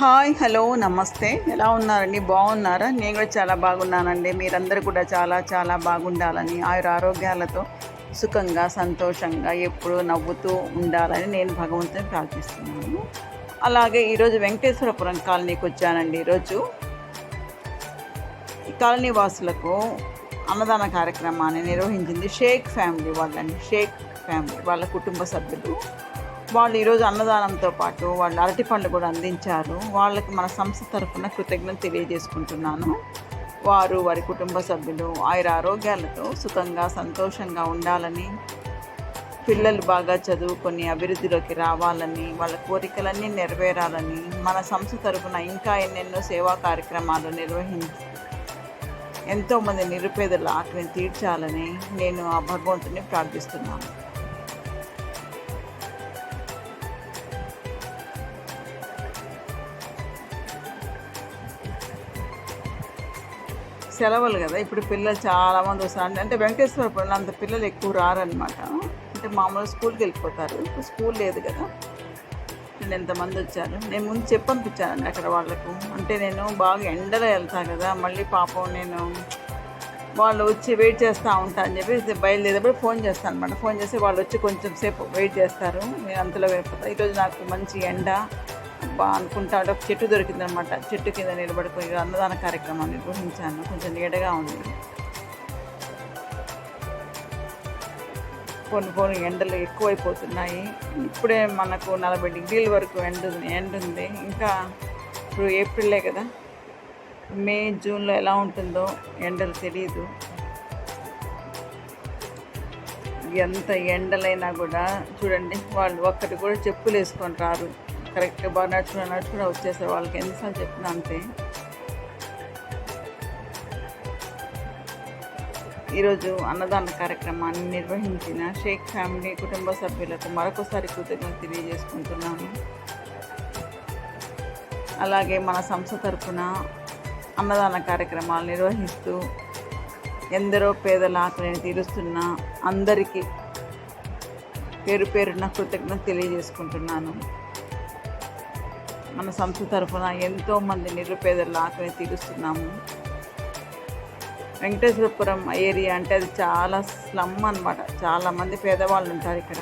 Hi hello నమస్తే. ఎలా ఉన్నారండి? బాగున్నారా? నేను కూడా చాలా బాగున్నానండి. మీరందరూ కూడా చాలా చాలా బాగుండాలని ఆయుర ఆరోగ్యాలతో సుఖంగా సంతోషంగా ఎప్పుడూ నవ్వుతూ ఉండాలని నేను భగవంతుని ప్రార్థిస్తున్నాను. అలాగే ఈరోజు వెంకటేశ్వరపురం కాలనీకి వచ్చానండి ఈరోజు. కాలనీ వాసులకు అన్నదాన కార్యక్రమాన్ని నిర్వహించింది షేక్ ఫ్యామిలీ వాళ్ళండి. షేక్ ఫ్యామిలీ వాళ్ళ కుటుంబ సభ్యులు. వాళ్ళు ఈరోజు అన్నదానంతో పాటు వాళ్ళు అరటి పండ్లు కూడా అందించారు. వాళ్ళకి మన సంస్థ తరఫున కృతజ్ఞత తెలియజేసుకుంటున్నాను. వారు వారి కుటుంబ సభ్యులు ఆయుర ఆరోగ్యాలతో సుఖంగా సంతోషంగా ఉండాలని పిల్లలు బాగా చదువుకొని అభివృద్ధిలోకి రావాలని వాళ్ళ కోరికలన్నీ నెరవేరాలని మన సంస్థ తరఫున ఇంకా ఎన్నెన్నో సేవా కార్యక్రమాలు నిర్వహించి ఎంతోమంది నిరుపేదల ఆకలిని తీర్చాలని నేను ఆ భగవంతుని ప్రార్థిస్తున్నాను. సెలవులు కదా ఇప్పుడు పిల్లలు చాలామంది వస్తారు. అంటే వెంకటేశ్వరపురం అంత పిల్లలు ఎక్కువ రారనమాట అంటే మామూలుగా స్కూల్కి వెళ్ళిపోతారు. ఇప్పుడు స్కూల్ లేదు కదా. నేను ఎంతమంది వచ్చారు? నేను ముందు చెప్పనిపించానండి అక్కడ వాళ్ళకు. అంటే నేను బాగా ఎండలో వెళ్తాను కదా మళ్ళీ పాపం నేను వాళ్ళు వచ్చి వెయిట్ చేస్తూ ఉంటా అని చెప్పి బయలుదేరేటప్పుడు ఫోన్ చేస్తాను అనమాట ఫోన్ చేసి వాళ్ళు వచ్చి కొంచెం సేపు వెయిట్ చేస్తారు. నేను అంతలో వెళ్ళిపోతాను ఈరోజు నాకు మంచి ఎండ. అనుకుంటాడు. ఒక చెట్టు దొరికిందనమాట. చెట్టు కింద నిలబడిపోయి అన్నదాన కార్యక్రమం నిర్వహించాను. కొంచెం నీడగా ఉంది. కొన్ని కొన్ని ఎండలు ఎక్కువైపోతున్నాయి. ఇప్పుడే మనకు నలభై డిగ్రీల వరకు ఎండ ఎండ ఉంది. ఇంకా ఇప్పుడు ఏప్రిలే కదా. మే జూన్లో ఎలా ఉంటుందో ఎండలు తెలియదు ఎంత ఎండలైనా కూడా చూడండి వాళ్ళు ఒక్కటి కూడా చెప్పులు వేసుకొని రారు. కరెక్ట్గా బాగా నడుచుకుని నడుచుకుని వచ్చేసారు వాళ్ళకి. ఎన్నిసార్లు చెప్పినా అంతే. ఈరోజు అన్నదాన కార్యక్రమాన్ని నిర్వహించిన షేక్ ఫ్యామిలీ కుటుంబ సభ్యులకు మరొకసారి కృతజ్ఞత తెలియజేసుకుంటున్నాను. అలాగే మన సంస్థ తరఫున అన్నదాన కార్యక్రమాలు నిర్వహిస్తూ ఎందరో పేదల ఆకలిని తీరుస్తున్న అందరికీ పేరు పేరున కృతజ్ఞత తెలియజేసుకుంటున్నాను. మన సంస్థ తరఫున ఎంతోమంది నిరుపేదల ఆకలిని తీరుస్తున్నాము. వెంకటేశ్వరపురం ఏరియా అంటే అది చాలా స్లమ్ అనమాట చాలామంది పేదవాళ్ళు ఉంటారు ఇక్కడ.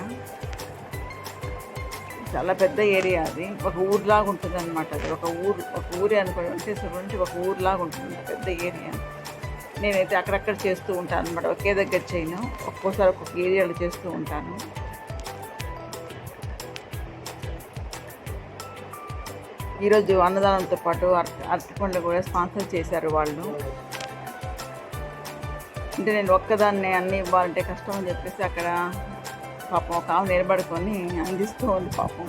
చాలా పెద్ద ఏరియా అది. ఒక ఊరిలాగా ఉంటుంది అనమాట అది. ఒక ఊరు ఒక ఊరే అనుకోండి. వెంకటేశ్వరం నుంచి ఒక ఊరిలాగా ఉంటుంది. పెద్ద ఏరియా. నేనైతే అక్కడక్కడ చేస్తూ ఉంటాను అనమాట ఒకే దగ్గర చేయను. ఒక్కోసారి ఒక్కొక్క ఏరియాలో చేస్తూ ఉంటాను. ఈరోజు అన్నదానంతో పాటు అరటి అరటిపండ్లు కూడా స్పాన్సర్ చేశారు వాళ్ళు. అంటే నేను ఒక్కదాన్ని అన్నీ ఇవ్వాలంటే కష్టం అని చెప్పేసి అక్కడ పాపం ఒక ఆమె నిలబడుకొని అందిస్తూ ఉంది పాపం.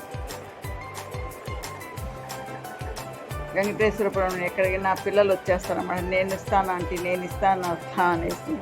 వెంకటేశ్వరపురం ఎక్కడికి నా పిల్లలు వచ్చేస్తారన్నమాట. నేను ఇస్తాను అంటే నేను ఇస్తాను వస్తా అనేసి.